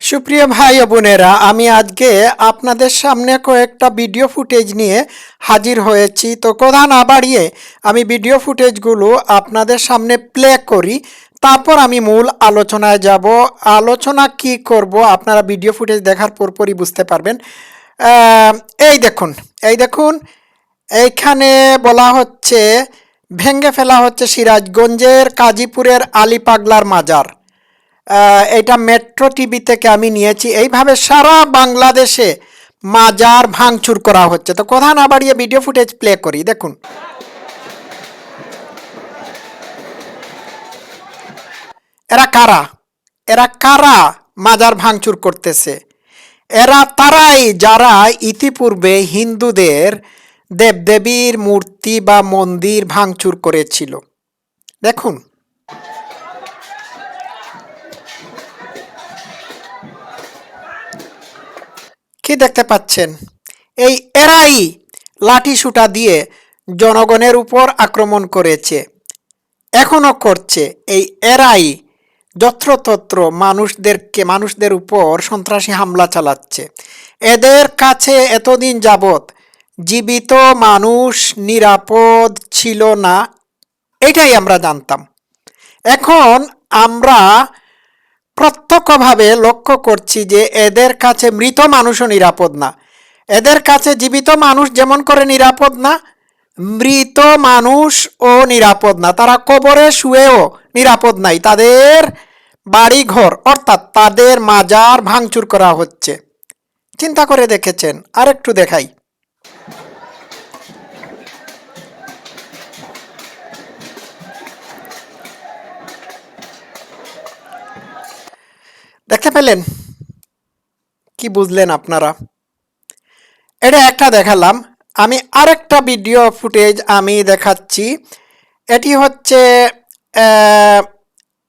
সুপ্রিয় ভাই বোনেরা, আমি আজকে আপনাদের সামনে কয়েকটা ভিডিও ফুটেজ নিয়ে হাজির হয়েছি। তো কথা না বাড়িয়ে আমি ভিডিও ফুটেজগুলো আপনাদের সামনে প্লে করি। তারপর আমি মূল আলোচনায় যাব। আলোচনা কি করব আপনারা ভিডিও ফুটেজ দেখার পরপরই বুঝতে পারবেন। এই দেখুন এই দেখুন, এইখানে বলা হচ্ছে ভেঙ্গে ফেলা হচ্ছে সিরাজগঞ্জের কাজীপুরের আলী পাগলার মাজার। এটা মেট্রো টিভি থেকে আমি নিয়েছি। এইভাবে সারা বাংলাদেশে মাজার ভাঙচুর করা হচ্ছে। তো কথা না বাড়িয়ে ভিডিও ফুটেজ প্লে করি, দেখুন। এরা কারা? এরা কারা মাজার ভাঙচুর করতেছে? এরা তারাই যারা ইতিপূর্বে হিন্দুদের দেবদেবীর মূর্তি বা মন্দির ভাঙচুর করেছিল। দেখুন। কি দেখতে পাচ্ছেন? এই এরাই লাঠি সুটা দিয়ে জনগণের উপর আক্রমণ করেছে এখনও করছে। এই এরাই যত্রতত্র মানুষদেরকে, মানুষদের উপর সন্ত্রাসী হামলা চালাচ্ছে। এদের কাছে এতদিন যাবৎ জীবিত মানুষ নিরাপদ ছিল না, এটাই আমরা জানতাম। এখন আমরা প্রত্যক্ষভাবে লক্ষ্য করছি যে এদের কাছে মৃত মানুষও নিরাপদ না। এদের কাছে জীবিত মানুষ যেমন করে নিরাপদ না, মৃত মানুষ ও নিরাপদ না। তারা কবরে শুয়েও নিরাপদ নাই। তাদের বাড়ি ঘর অর্থাৎ তাদের মাজার ভাঙচুর করা হচ্ছে। চিন্তা করে দেখেছেন। আরেকটু দেখাই। দেখতে পেলেন? কি বুঝলেন আপনারা? এটা একটা দেখালাম। আমি আরেকটা ভিডিও ফুটেজ আমি দেখাচ্ছি। এটি হচ্ছে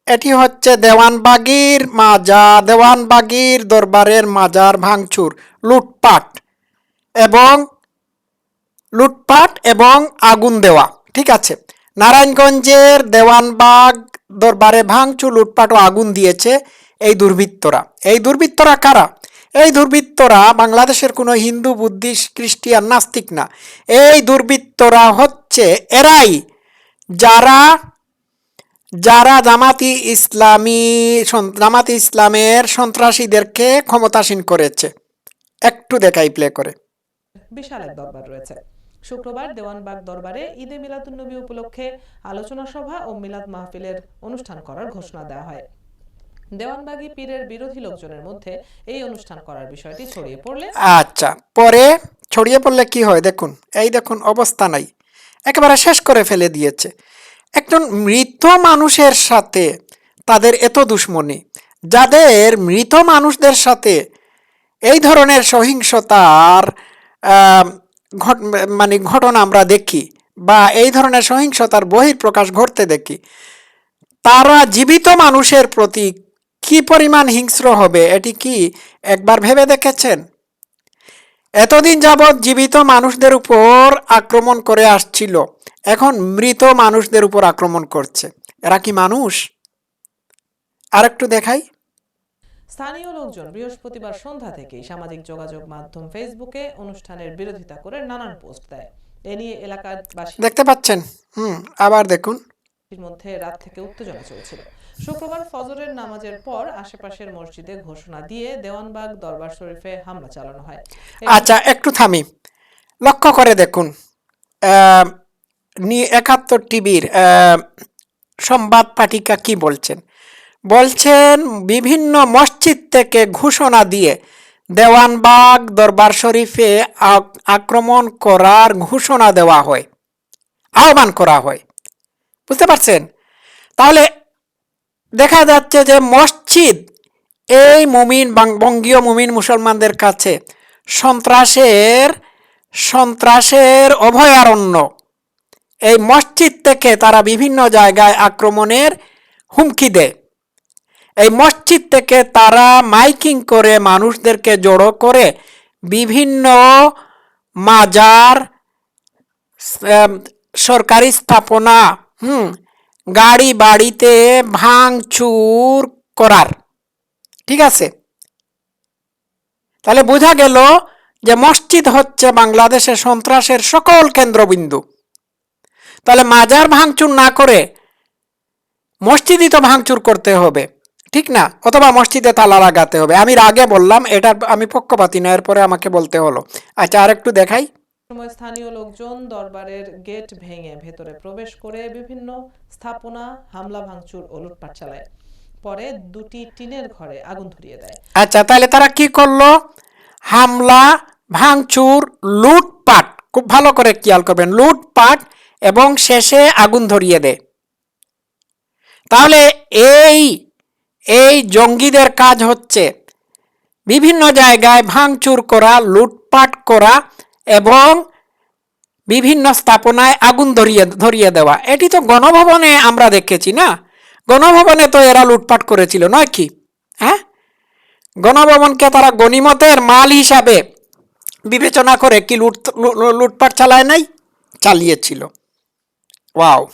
এটি হচ্ছে দেওয়ানবাগির মাজা, দেওয়ানবাগির দরবারের মাজার ভাঙচুর, লুটপাট এবং লুটপাট এবং আগুন দেওয়া, ঠিক আছে? নারায়ণগঞ্জের দেওয়ানবাগ দরবারে ভাঙচুর, লুটপাট ও আগুন দিয়েছে। এই দুর্বৃত্তরা। এই দুর্বৃত্তরা কারা? এই দুর্বৃত্তরা বাংলাদেশের কোনো হিন্দু, বুদ্ধিস্ট, খ্রিস্টিয়ান নাস্তিক না। এই দুর্বৃত্তরা হচ্ছে এরাই যারা যারা জামাতি ইসলামী জামাতি ইসলামের সন্ত্রাসীদেরকে ক্ষমতাসীন করেছে। একটু দেখাই প্লে করে। বিশাল এক দরবার রয়েছে। শুক্রবার দেওয়ানবাগ দরবারে ঈদে মিলাদুন্নবী উপলক্ষে আলোচনা সভা ও মিলাদ মাহফিলের অনুষ্ঠান করার ঘোষণা দেওয়া হয়। দেওয়ানবাগী পীরের বিরোধী লোকজনের মধ্যে এই অনুষ্ঠান করার বিষয়টি ছড়িয়ে পড়লে আচ্ছা পরে ছড়িয়ে পড়লে কি হয় দেখুন, এই দেখুন অবস্থা নাই। একেবারে শেষ করে ফেলে দিয়েছে। একজন মৃত মানুষের সাথে তাদের এত দুশ্মনী, যাদের মৃত মানুষদের সাথে এই ধরনের সহিংসতার মানে ঘটনা আমরা দেখি বা এই ধরনের সহিংসতার বহিঃপ্রকাশ ঘটতে দেখি, তারা জীবিত মানুষের প্রতি পরিমাণ হিংস্র হবে? এটি কি একবার ভেবে দেখেছেন? এতদিন যাবৎ জীবিত মানুষদের উপর আক্রমণ করে আসছিল। এখন মৃত মানুষদের উপর আক্রমণ করছে। এরা কি মানুষ? আর একটু দেখাই। স্থানীয় লোকজন বৃহস্পতিবার সন্ধ্যা থেকেই সামাজিক যোগাযোগ মাধ্যম ফেসবুকে অনুষ্ঠানের বিরোধিতা করে নানান পোস্ট দেয়। এ নিয়ে এলাকাবাসীর দেখতে পাচ্ছেন? হুম আবার দেখুন। মধ্যে রাত থেকে উত্তেজনা চলছিল শুক্রবার ফজরের নামাজের পর আশেপাশের মসজিদে ঘোষণা দিয়ে দেওয়ানবাগ দরবার শরীফে হামলা চালানো হয়। আচ্ছা একটু থামি। লক্ষ্য করে দেখুন একাত্তর টিভির সংবাদ পাঠিকা কি বলছেন? বলছেন, বিভিন্ন মসজিদ থেকে ঘোষণা দিয়ে দেওয়ানবাগ দরবার শরীফে আক্রমণ করার ঘোষণা দেওয়া হয়, আহ্বান করা হয়। বুঝতে পারছেন? তাহলে দেখা যাচ্ছে যে মসজিদ, এই মুমিন বঙ্গীয় মুমিন মুসলমানদের কাছে সন্ত্রাসের সন্ত্রাসের অভয়ারণ্য। এই মসজিদ থেকে তারা বিভিন্ন জায়গায় আক্রমণের হুমকি দেয়। এই মসজিদ থেকে তারা মাইকিং করে মানুষদেরকে জড়ো করে বিভিন্ন মাজার সরকারি স্থাপনা, হুম গাড়ি বাড়িতে ভাঙচুর করার। ঠিক আছে? তাহলে বোঝা গেল যে মসজিদ হচ্ছে বাংলাদেশের সন্ত্রাসের সকল কেন্দ্রবিন্দু। তাহলে মাজার ভাঙচুর না করে মসজিদই তো ভাঙচুর করতে হবে, ঠিক না? অথবা মসজিদে তালা লাগাতে হবে। আমি আগে বললাম এটার আমি পক্ষপাতি না, এরপরে আমাকে বলতে হলো। আচ্ছা আর একটু দেখাই। সময় স্থানীয় লোকজন দরবারের গেট ভেঙে ভেতরে প্রবেশ করে বিভিন্ন স্থাপনা, হামলা, ভাঙচুর ও লুটপাট চালায়। পরে দুটি টিনের ঘরে আগুন ধরিয়ে দেয়। আচ্ছা তাহলে তারা কি করল? হামলা, ভাঙচুর, লুটপাট, খুব ভালো করে খেয়াল করবেন, লুটপাট এবং শেষে আগুন ধরিয়ে দেয়। তাহলে এই এই জঙ্গিদের কাজ হচ্ছে বিভিন্ন জায়গায় ভাঙচুর করা, লুটপাট করা এবং বিভিন্ন স্থাপনায় আগুন ধরিয়ে ধরিয়ে দেওয়া। এটি তো গণভবনে আমরা দেখেছি, না? গণভবনে তো এরা লুটপাট করেছিল, নয় কি? হ্যাঁ? গণভবনকে তারা গণিমতের মাল হিসাবে বিবেচনা করে কি লুট লুটপাট চালায় নাই? চালিয়েছিল। ওয়াও।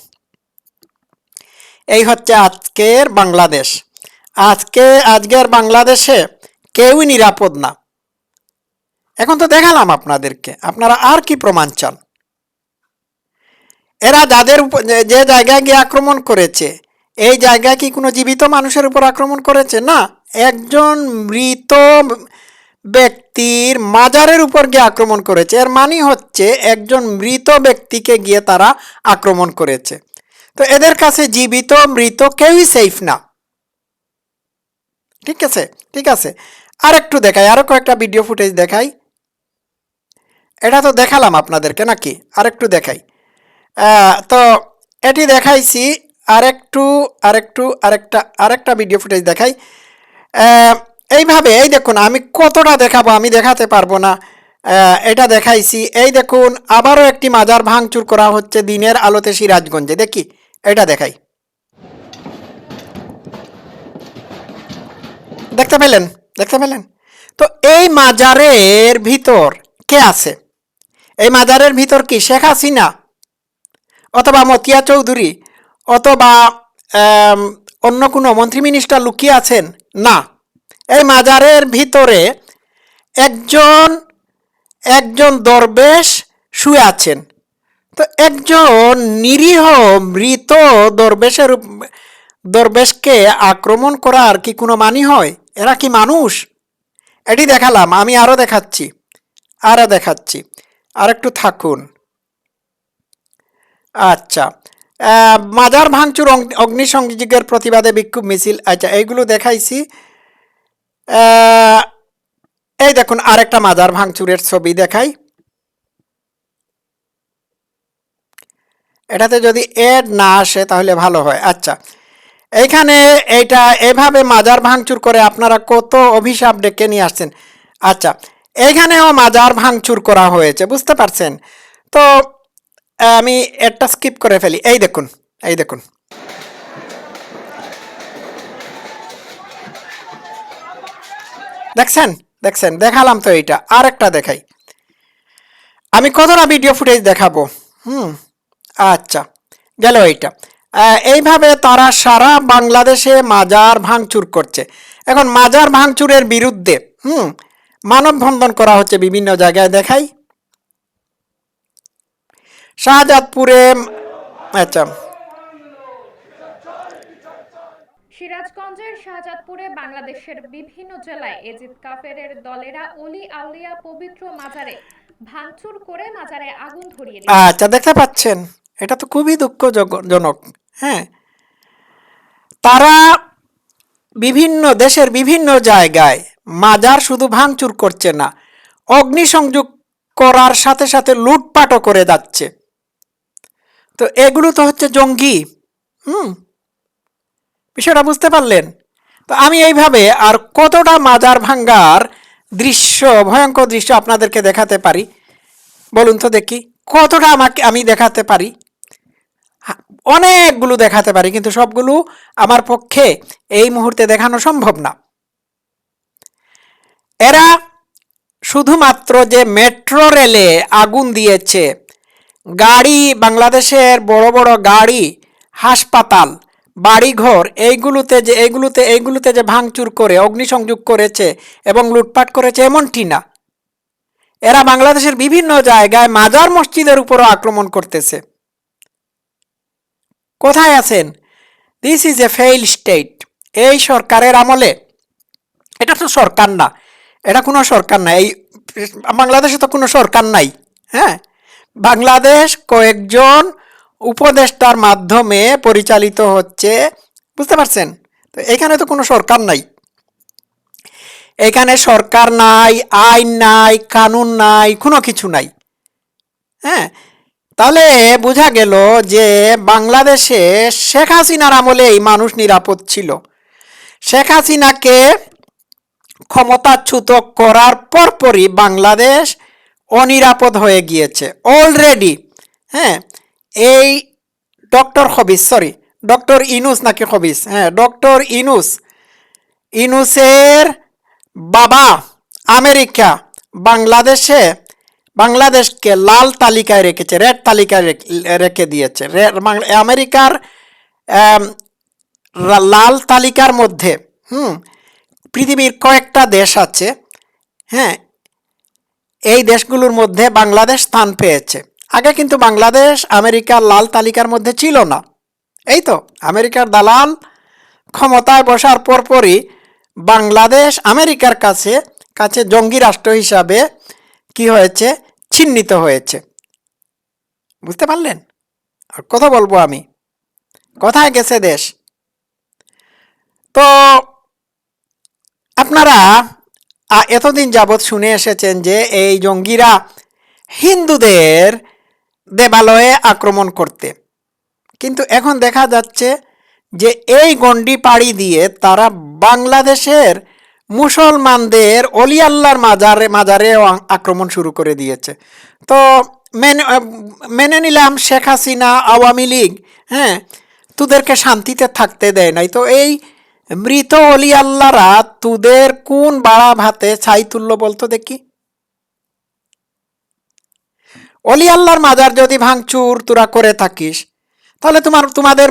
এই হচ্ছে আজকের বাংলাদেশ। আজকে, আজকের বাংলাদেশে কেউই নিরাপদ না। এখন তো দেখালাম আপনাদেরকে। আপনারা আর কি প্রমাণ চান? এরা যাদের যে জায়গায় গিয়ে আক্রমণ করেছে, এই জায়গায় কি কোনো জীবিত মানুষের উপর আক্রমণ করেছে? না, একজন মৃত ব্যক্তির মাজারের উপর গিয়ে আক্রমণ করেছে। এর মানে হচ্ছে একজন মৃত ব্যক্তিকে গিয়ে তারা আক্রমণ করেছে। তো এদের কাছে জীবিত মৃত কেউই সেফ না। ঠিক আছে? ঠিক আছে? আর একটু দেখাই আরও কয়েকটা ভিডিও ফুটেজ দেখাই। এটা তো দেখালাম আপনাদেরকে নাকি? আরেকটু দেখাই। তো এটি দেখাইছি আরেকটু আরেকটু, আরেকটা আরেকটা ভিডিও ফুটেজ দেখাই। এইভাবে, এই দেখুন, আমি কতটা দেখাবো, আমি দেখাতে পারব না। এটা দেখাইছি, এই দেখুন, আবারও একটি মাজার ভাঙচুর করা হচ্ছে দিনের আলোতে সিরাজগঞ্জে, দেখি, এটা দেখাই। দেখতে পেলেন? দেখতে পেলেন? তো এই মাজারের ভিতর কে আছে? এই মাজারের ভিতর কি শেখ হাসিনা অথবা মতিয়া চৌধুরী অথবা অন্য কোনো মন্ত্রী মিনিস্টার লুকিয়ে আছেন? না। এই মাজারের ভিতরে একজন একজন দরবেশ শুয়ে আছেন। তো একজন নিরীহ মৃত দরবেশের দরবেশকে আক্রমণ করার কি কোনো মানি হয়? এরা কি মানুষ? এটি দেখালাম, আমি আরও দেখাচ্ছি আরও দেখাচ্ছি। আর একটু থাকুন। আচ্ছা। মাজার ভাঙচুর অগ্নি- অগ্নিসংযোগের প্রতিবাদে বিক্ষোভ মিছিল। আচ্ছা এইগুলো দেখাইছি। এই দেখুন, আরেকটা মাজার ভাঙচুরের ছবি দেখাই। এটাতে যদি এড না আসে, তাহলে ভালো হয়। আচ্ছা এইখানে এইটা এভাবে মাজার ভাঙচুর করে আপনারা কত অভিশাপ ডেকে নিয়ে আসছেন? আচ্ছা এইখানেও মাজার ভাঙচুর করা হয়েছে, বুঝতে পারছেন? তো, আমি একটা স্কিপ করে ফেলি। এই দেখুন এই দেখুন। দেখছেন? দেখছেন? দেখালাম তো এইটা। আর একটা দেখাই। আমি কতটা ভিডিও ফুটেজ দেখাবো? হুম আচ্ছা গেল এইটা। এইভাবে তারা সারা বাংলাদেশে মাজার ভাঙচুর করছে। এখন মাজার ভাঙচুরের বিরুদ্ধে, হুম মানববন্ধন করা হচ্ছে বিভিন্ন জায়গায় দেখাই। শাহজাদপুরে আচ্ছা। সিরাজগঞ্জের শাহজাদপুরে বাংলাদেশের বিভিন্ন জেলায় এজিদ কাফেরের দলেরা অলি আউলিয়া পবিত্র মাজারে ভাঙচুর করে মাজারে আগুন ধরিয়ে দিয়েছে। আচ্ছা দেখতে পাচ্ছেন এটা তো খুবই দুঃখজনক হ্যাঁ। তারা বিভিন্ন দেশের বিভিন্ন জায়গায় মাজার শুধু ভাঙচুর করছে না, অগ্নিসংযোগ করার সাথে সাথে লুটপাটও করে যাচ্ছে। তো এগুলো তো হচ্ছে জঙ্গি, হুম? বিষয়টা বুঝতে পারলেন? তো আমি এইভাবে আর কতটা মাজার ভাঙ্গার দৃশ্য, ভয়ঙ্কর দৃশ্য আপনাদেরকে দেখাতে পারি? বলুন তো দেখি, কতটা আমাকে আমি দেখাতে পারি? অনেকগুলো দেখাতে পারি, কিন্তু সবগুলো আমার পক্ষে এই মুহূর্তে দেখানো সম্ভব না। এরা শুধুমাত্র যে মেট্রো রেলে আগুন দিয়েছে, গাড়ি, বাংলাদেশের বড় বড় গাড়ি, হাসপাতাল, বাড়িঘর, এইগুলোতে যে, এইগুলোতে এইগুলোতে যে ভাঙচুর করে, অগ্নিসংযোগ করেছে এবং লুটপাট করেছে এমনটি না। এরা বাংলাদেশের বিভিন্ন জায়গায় মাজার মসজিদের উপরও আক্রমণ করতেছে। কোথায় আছেন? This is a fail state এই সরকারের আমলে। এটা তো সরকার না। এটা কোনো সরকার নাই। এই বাংলাদেশে তো কোনো সরকার নাই হ্যাঁ? বাংলাদেশ কয়েকজন উপদেষ্টার মাধ্যমে পরিচালিত হচ্ছে, বুঝতে পারছেন? তো এখানে তো কোনো সরকার নাই। এখানে সরকার নাই, আইন নাই, কানুন নাই, কোনো কিছু নাই হ্যাঁ? তাহলে বোঝা গেল যে বাংলাদেশে শেখ হাসিনার আমলেই মানুষ নিরাপদ ছিল। শেখ হাসিনাকে ক্ষমতাচ্যুত করার পরপরই বাংলাদেশ অনিরাপদ হয়ে গিয়েছে। অলরেডি হ্যাঁ এই ডক্টর হবিস সরি ডক্টর ইনুস নাকি হবিস হ্যাঁ ডক্টর ইনুস, ইনুসের বাবা আমেরিকা, বাংলাদেশে, বাংলাদেশকে লাল তালিকায় রেখেছে, রেড তালিকায় রেখ- দিয়েছে আমেরিকার লাল তালিকার মধ্যে, হুম পৃথিবীর কয়েকটা দেশ আছে হ্যাঁ এই দেশগুলোর মধ্যে বাংলাদেশ স্থান পেয়েছে। আগে কিন্তু বাংলাদেশ আমেরিকার লাল তালিকার মধ্যে ছিল না। এই তো, আমেরিকার দালাল ক্ষমতায় বসার পরপরই বাংলাদেশ আমেরিকার কাছে কাছে জঙ্গি রাষ্ট্র হিসাবে কি হয়েছে? চিহ্নিত হয়েছে। বুঝতে পারলেন? আর কথা বলব আমি। কোথায় গেছে দেশ। তো আপনারা এতদিন যাবৎ শুনে এসেছেন যে এই জঙ্গিরা হিন্দুদের দেবালয়ে আক্রমণ করতে। কিন্তু এখন দেখা যাচ্ছে যে এই গণ্ডি পাড়ি দিয়ে তারা বাংলাদেশের মুসলমানদের অলি আল্লাহর মাজারে, মাজারেও আক্রমণ শুরু করে দিয়েছে। তো মেনে মেনে নিলাম শেখ হাসিনা আওয়ামী লীগ হ্যাঁ তোদেরকে শান্তিতে থাকতে দেয় নাই। তো এই মৃত অলি আল্লাহরা তোদের কোন বাড়া ভাতে ছাই তুললো বলতো দেখি? অলি আল্লাহর মাজার যদি ভাঙচুর তোরা করে থাকিস, তাহলে তোমার, তোমাদের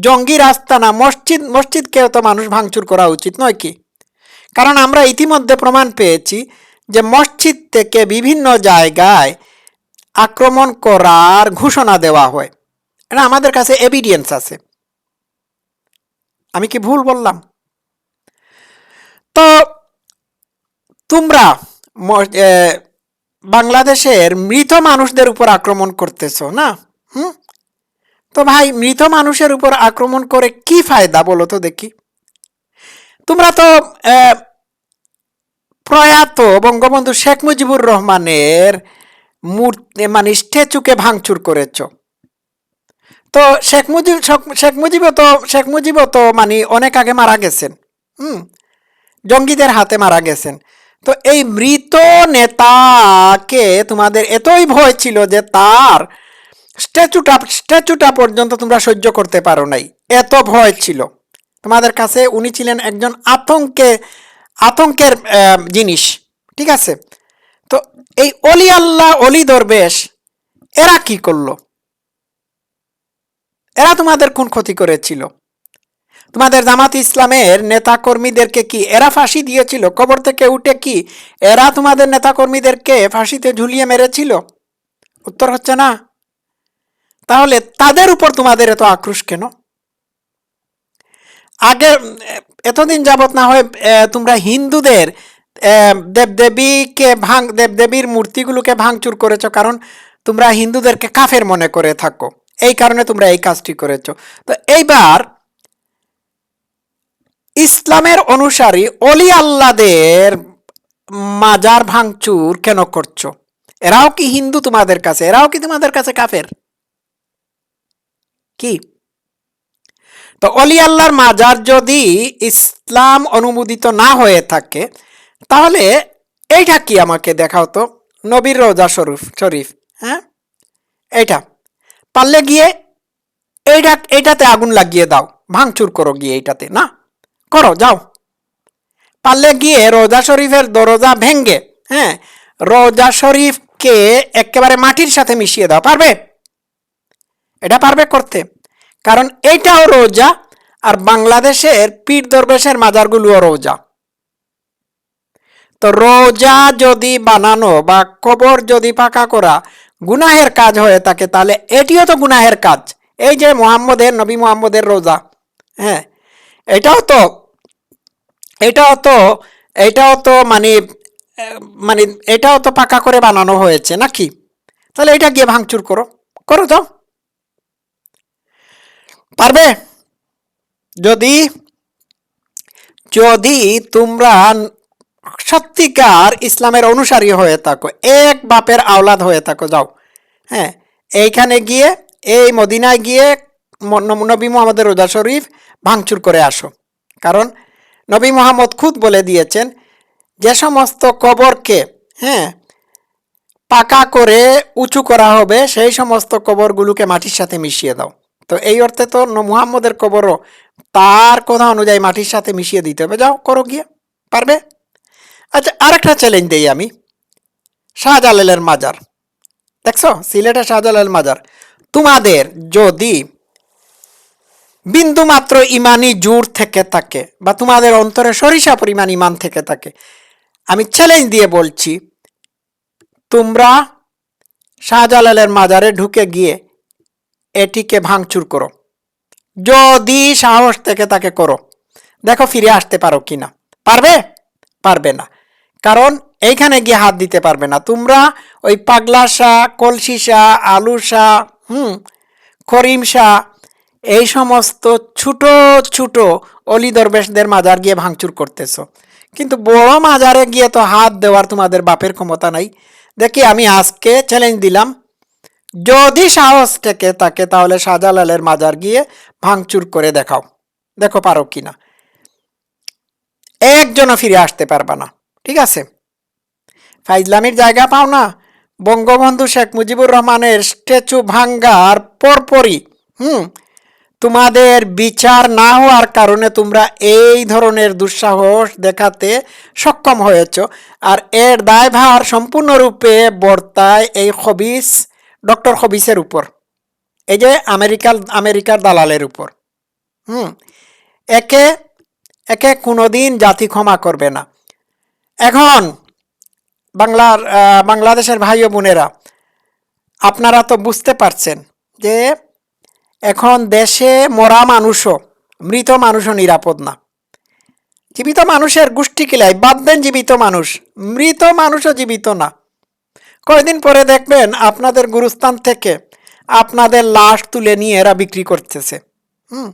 জঙ্গি রাস্তা না, মসজিদ, মসজিদকেও তো মানুষ ভাঙচুর করা উচিত, নয় কি? কারণ আমরা ইতিমধ্যে প্রমাণ পেয়েছি যে মসজিদ থেকে বিভিন্ন জায়গায় আক্রমণ করার ঘোষণা দেওয়া হয়। এটা আমাদের কাছে এভিডিয়েন্স আছে। আমি কি ভুল বললাম? তো তোমরা বাংলাদেশের মৃত মানুষদের উপর আক্রমণ করতেছো না? হুম? তো ভাই, মৃত মানুষের উপর আক্রমণ করে কি ফায়দা বলো তো দেখি। তোমরা তো প্রয়াত বঙ্গবন্ধু শেখ মুজিবুর রহমানের মূর্তি মানে স্ট্যাচুকে ভাঙচুর করেছ। তো শেখ মুজিব, শেখ মুজিবও তো, শেখ মুজিবও তো মানে অনেক আগে মারা গেছেন। হুম? জঙ্গিদের হাতে মারা গেছেন। তো এই মৃত নেতাকে তোমাদের এতই ভয় ছিল যে তার স্ট্যাচুটা স্ট্যাচুটা পর্যন্ত তোমরা সহ্য করতে পারো নাই। এত ভয় ছিল। তোমাদের কাছে উনি ছিলেন একজন আতঙ্কে, আতঙ্কের জিনিস। ঠিক আছে? তো এই অলি আল্লাহ, অলি দরবেশ, এরা কি করল? এরা তোমাদের কোন ক্ষতি করেছিল? তোমাদের জামাত ইসলামের নেতা কর্মীদেরকে কি এরা ফাঁসি দিয়েছিল? কবর থেকে উঠে কি এরা তোমাদের নেতা কর্মীদেরকে ফাঁসিতে ঝুলিয়ে মেরেছিল? উত্তর হচ্ছে না। তাহলে তাদের উপর তোমাদের এত আক্রোশ কেন? আগে, এতদিন যাবত না হয় তোমরা হিন্দুদের দেবদেবীকে ভাঙ, দেবদেবীর মূর্তিগুলোকে ভাঙচুর করেছ কারণ তোমরা হিন্দুদেরকে কাফের মনে করে থাকো। এই কারণে তোমরা এই কাজটি করেছ। তো এইবার ইসলামের অনুসারী অলি আল্লাদের মাজার ভাঙচুর কেন করছ? এরাও কি হিন্দু তোমাদের কাছে? এরাও কি তোমাদের কাছে কাফের? কি? তো অলি আল্লাহর মাজার যদি ইসলাম অনুমোদিত না হয়ে থাকে, তাহলে এইটা কি আমাকে দেখাও তো? নবীর রোজা শরীফ শরীফ হ্যাঁ? এইটা। পারলে গিয়ে এইটা, এইটাতে আগুন লাগিয়ে দাও। ভাঙচুর করো গিয়ে এইটাতে, না? করো, যাও। পারলে গিয়ে রোজা শরীফের দরজা ভেঙ্গে হ্যাঁ রোজা শরীফকে একেবারে মাটির সাথে মিশিয়ে দাও। পারবে? এটা পারবে করতে। কারণ এইটাও রোজা, আর বাংলাদেশের পীর দরবেশের মাজারগুলোও রোজা। তো রোজা যদি বানানো বা কবর যদি পাকা করা গুনাহের কাজ হয়ে থাকে, তাহলে এটিও তো গুনাহের কাজ। এই যে মোহাম্মদের, নবী মোহাম্মদের রোজা হ্যাঁ এটাও তো এটাও তো এটাও তো মানে মানে এটাও তো পাকা করে বানানো হয়েছে নাকি? তাহলে এটা গিয়ে ভাঙচুর করো করো তো। পারবে? যদি যদি তোমরা সত্যিকার ইসলামের অনুসারী হয়ে থাকো, এক বাপের আওলাদ হয়ে থাকো, যাও। হ্যাঁ এইখানে গিয়ে, এই মদিনায় গিয়ে নবী মোহাম্মদের রোজা শরীফ ভাঙচুর করে আসো। কারণ নবী মোহাম্মদ খুদ বলে দিয়েছেন, যে সমস্ত কবরকে হ্যাঁ পাকা করে উঁচু করা হবে, সেই সমস্ত কবরগুলোকে মাটির সাথে মিশিয়ে দাও। তো এই অর্থে তো মুহাম্মদের কবরও তার কথা অনুযায়ী মাটির সাথে মিশিয়ে দিতে হবে। যাও, করো গিয়ে, পারবে? আচ্ছা আরেকটা চ্যালেঞ্জ দিই আমি। শাহজালালের মাজার। দেখছ? সিলেটের শাহজালাল মাজার। তোমাদের যদি বিন্দু মাত্র ইমানি জোর থেকে থাকে বা তোমাদের অন্তরে সরিষা পরিমাণ ইমান থেকে থাকে, আমি চ্যালেঞ্জ দিয়ে বলছি, তোমরা শাহজালালের মাজারে ঢুকে গিয়ে এটিকে ভাঙচুর করো। যদি সাহস থেকে তাকে করো। দেখো, ফিরে আসতে পারো কিনা। পারবে? পারবে না। কারণ এইখানে গিয়ে হাত দিতে পারবে না। তোমরা ওই পাগলা শাহ কলসি শাহ আলু শাহ হুম, করিম শাহ এই সমস্ত ছোট ছোট অলি দরবেশদের মাজার গিয়ে ভাঙচুর করতেছো। কিন্তু বড় মাজারে গিয়ে তো হাত দেওয়ার তোমাদের বাপের ক্ষমতা নাই। দেখি আমি আজকে চ্যালেঞ্জ দিলাম। যদি সাহস থেকে তাকে তাহলে শাহজালালের মাজার গিয়ে ভাঙচুর করে দেখাও। দেখো পারো কিনা। একজনও ফিরে আসতে পারবা না। ঠিক আছে। ফাইজলামির জায়গা পাও না। বঙ্গবন্ধু শেখ মুজিবুর রহমানের স্ট্যাচু ভাঙ্গার পরপরই, হুম, তোমাদের বিচার না হওয়ার কারণে তোমরা এই ধরনের দুঃসাহস দেখাতে সক্ষম হয়েছ। আর এর দায়ভার সম্পূর্ণরূপে বর্তায় এই হবিস ডক্টর হবিসের উপর। এই যে আমেরিকার আমেরিকার দালালের উপর। হুম, একে একে কোনোদিন জাতি ক্ষমা করবে না। এখন বাংলার বাংলাদেশের ভাই ও বোনেরা, আপনারা তো বুঝতে পারছেন যে এখন দেশে মরা মানুষও, মৃত মানুষও নিরাপদ না। জীবিত মানুষের গোষ্ঠী কিলাই বাদ দেন জীবিত মানুষ, মৃত মানুষও জীবিত না। কয়দিন পরে দেখবেন আপনাদের গুরুস্থান থেকে আপনাদের লাশ তুলে নিয়ে এরা বিক্রি করতেছে। হুম,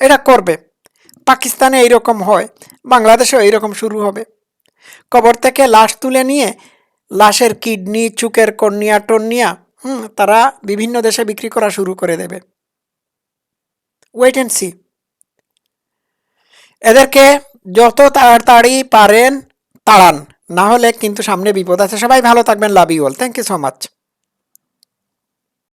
এটা করবে। পাকিস্তানে এইরকম হয়, বাংলাদেশেও এইরকম শুরু হবে। কবর থেকে লাশ তুলে নিয়ে, লাশের কিডনি, চুকের কর্নিয়া, টর্নিয়া, হুম, তারা বিভিন্ন দেশে বিক্রি করা শুরু করে দেবে। ওয়েট অ্যান্ড সি এদেরকে যত তাড়াতাড়ি পারেন, তাড়ান। না হলে কিন্তু সামনে বিপদ আছে। সবাই ভালো থাকবেন। Love you all thank you so much